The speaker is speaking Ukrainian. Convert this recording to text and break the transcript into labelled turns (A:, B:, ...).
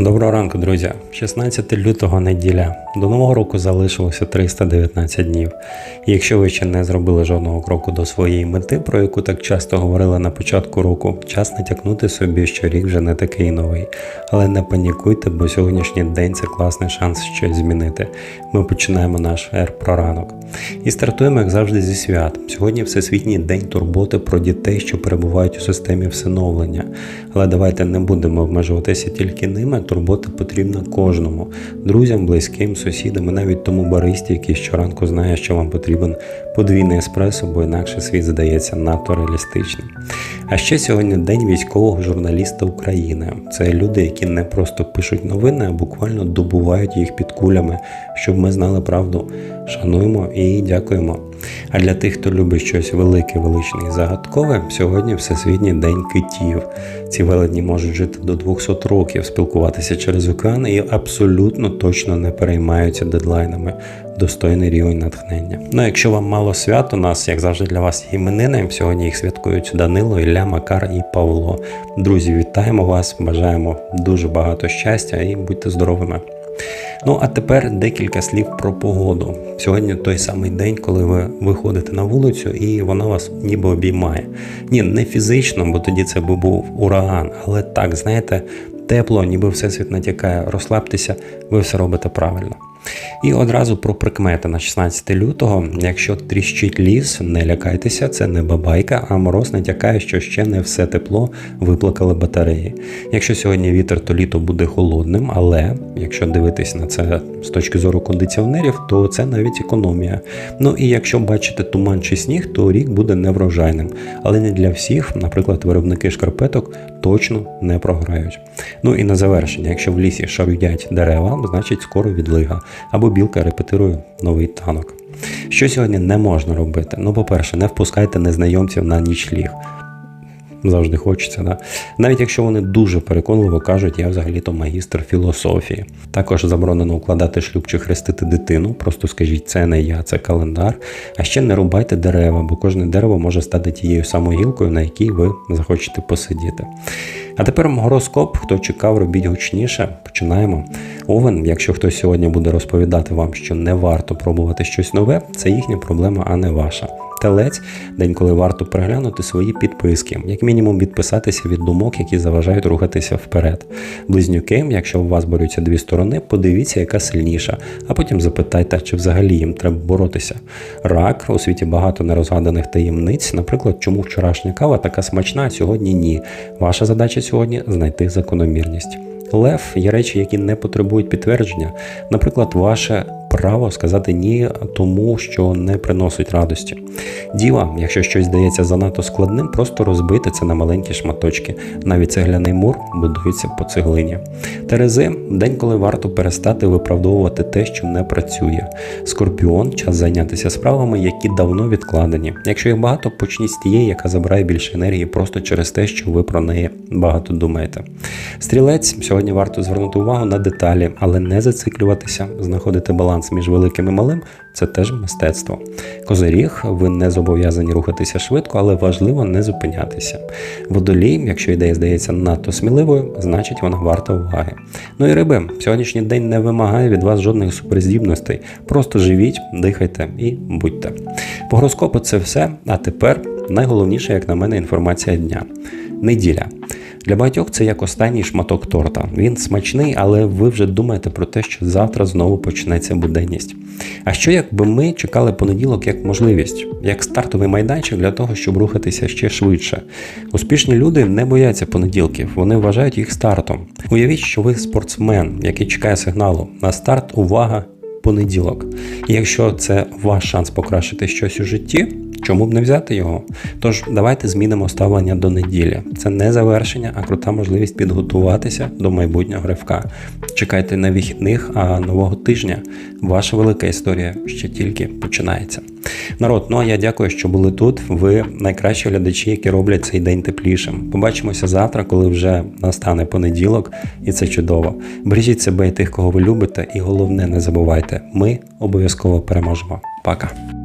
A: Доброго ранку, друзі. 16 лютого неділя. До нового року залишилося 319 днів. Якщо ви ще не зробили жодного кроку до своєї мети, про яку так часто говорили на початку року, час натякнути собі, що рік вже не такий новий. Але не панікуйте, бо сьогоднішній день це класний шанс щось змінити. Ми починаємо наш ер про ранок. І стартуємо, як завжди, зі свят. Сьогодні Всесвітній день турботи про дітей, що перебувають у системі всиновлення. Але давайте не будемо обмежуватися тільки ними. Турбота потрібна кожному друзям, близьким, сусідам, і навіть тому баристі, який щоранку знає, що вам потрібен подвійний еспресо, бо інакше світ здається надто реалістичним. А ще сьогодні день військового журналіста України. Це люди, які не просто пишуть новини, а буквально добувають їх під кулями, щоб ми знали правду. Шануємо і дякуємо. А для тих, хто любить щось велике, величне і загадкове, сьогодні Всесвітній день китів. Ці велетні можуть жити до 200 років, спілкуватися через океан і абсолютно точно не переймаються дедлайнами. Достойний рівень натхнення. Ну, якщо вам мало свят, у нас, як завжди, для вас іменини. Сьогодні їх святкують Данило, Ілля, Макар і Павло. Друзі, вітаємо вас! Бажаємо дуже багато щастя і будьте здоровими. Ну а тепер декілька слів про погоду. Сьогодні той самий день, коли ви виходите на вулицю і вона вас ніби обіймає. Ні, не фізично, бо тоді це би був ураган, але так, знаєте, тепло, ніби всесвіт натякає, розслабтеся, ви все робите правильно. І одразу про прикмети на 16 лютого. Якщо тріщить ліс, не лякайтеся, це не бабайка, а мороз натякає, що ще не все тепло виплакали батареї. Якщо сьогодні вітер, то літо буде холодним, але якщо дивитись на це з точки зору кондиціонерів, то це навіть економія. Ну і якщо бачите туман чи сніг, то рік буде неврожайним. Але не для всіх, наприклад, виробники шкарпеток точно не програють. Ну і на завершення, якщо в лісі шарудять дерева, значить скоро відлига або білка репетирує новий танок. Що сьогодні не можна робити? Ну, по-перше, не впускайте незнайомців на нічліг. Завжди хочеться, да? навіть якщо вони дуже переконливо кажуть, я взагалі-то магістр філософії. Також заборонено укладати шлюб чи хрестити дитину. Просто скажіть, це не я, це календар. А ще не рубайте дерева, бо кожне дерево може стати тією самою гілкою, на якій ви захочете посидіти. А тепер гороскоп. Хто чекав, робіть гучніше. Починаємо. Овен, якщо хтось сьогодні буде розповідати вам, що не варто пробувати щось нове, це їхня проблема, а не ваша. Телець день, коли варто переглянути свої підписки, як мінімум відписатися від думок, які заважають рухатися вперед. Близнюки, якщо у вас борються дві сторони, подивіться, яка сильніша, а потім запитайте, чи взагалі їм треба боротися. Рак у світі багато нерозгаданих таємниць, наприклад, чому вчорашня кава така смачна, а сьогодні ні. Ваша задача сьогодні знайти закономірність. Лев є речі, які не потребують підтвердження, наприклад, ваше право сказати ні тому, що не приносить радості. Діва, якщо щось здається занадто складним, просто розбити це на маленькі шматочки. Навіть цегляний мур будується по цеглині. Терези день, коли варто перестати виправдовувати те, що не працює. Скорпіон час зайнятися справами, які давно відкладені. Якщо їх багато, почніть з тієї, яка забирає більше енергії просто через те, що ви про неї багато думаєте. Стрілець сьогодні варто звернути увагу на деталі, але не зациклюватися, знаходити баланс між великим і малим це теж мистецтво. Козиріг, ви не зобов'язані рухатися швидко, але важливо не зупинятися. Водолій, якщо ідея здається надто сміливою, значить вона варта уваги. Ну і риби, сьогоднішній день не вимагає від вас жодних суперздібностей. Просто живіть, дихайте і будьте. По гороскопу це все. А тепер найголовніше, як на мене, інформація дня. Неділя. Для багатьох це як останній шматок торта. Він смачний, але ви вже думаєте про те, що завтра знову почнеться буденність. А що якби ми чекали понеділок як можливість, як стартовий майданчик для того, щоб рухатися ще швидше? Успішні люди не бояться понеділків, вони вважають їх стартом. Уявіть, що ви спортсмен, який чекає сигналу на старт, увага, понеділок. І якщо це ваш шанс покращити щось у житті. Чому б не взяти його? Тож давайте змінимо ставлення до неділі. Це не завершення, а крута можливість підготуватися до майбутнього ривка. Чекайте на вихідних, а нового тижня. Ваша велика історія ще тільки починається. Народ, ну а я дякую, що були тут. Ви найкращі глядачі, які роблять цей день теплішим. Побачимося завтра, коли вже настане понеділок, і це чудово. Бережіть себе і тих, кого ви любите, і головне, не забувайте, ми обов'язково переможемо. Пока.